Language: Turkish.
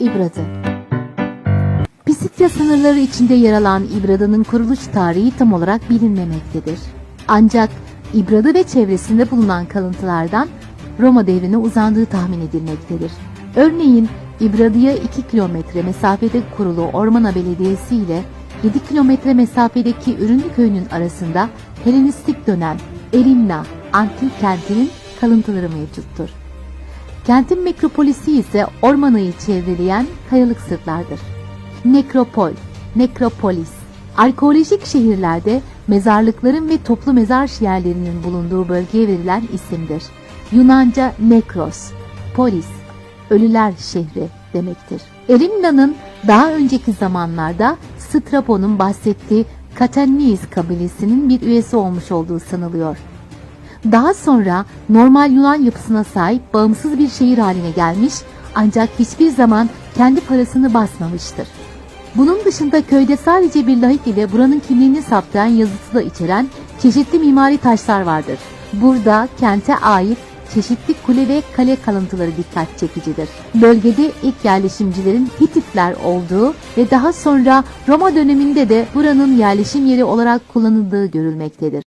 İbradı Pisitya sınırları içinde yer alan İbradı'nın kuruluş tarihi tam olarak bilinmemektedir. Ancak İbradı ve çevresinde bulunan kalıntılardan Roma devrine uzandığı tahmin edilmektedir. Örneğin İbradı'ya 2 kilometre mesafede kurulu Ormana Belediyesi ile 7 kilometre mesafedeki Ürünlü Köyü'nün arasında Helenistik dönem Elimna antik kentinin kalıntıları mevcuttur. Kentin metropolisi ise ormanayı çevreleyen kayalık sırtlardır. Nekropol, nekropolis. Arkeolojik şehirlerde mezarlıkların ve toplu mezar yerlerinin bulunduğu bölgeye verilen isimdir. Yunanca nekros, polis, ölüler şehri demektir. Erimna'nın daha önceki zamanlarda Strabo'nun bahsettiği Katanniz kabilesinin bir üyesi olmuş olduğu sanılıyor. Daha sonra normal Yunan yapısına sahip bağımsız bir şehir haline gelmiş ancak hiçbir zaman kendi parasını basmamıştır. Bunun dışında köyde sadece bir lahit ile buranın kimliğini saptayan yazısı da içeren çeşitli mimari taşlar vardır. Burada kente ait çeşitli kule ve kale kalıntıları dikkat çekicidir. Bölgede ilk yerleşimcilerin Hititler olduğu ve daha sonra Roma döneminde de buranın yerleşim yeri olarak kullanıldığı görülmektedir.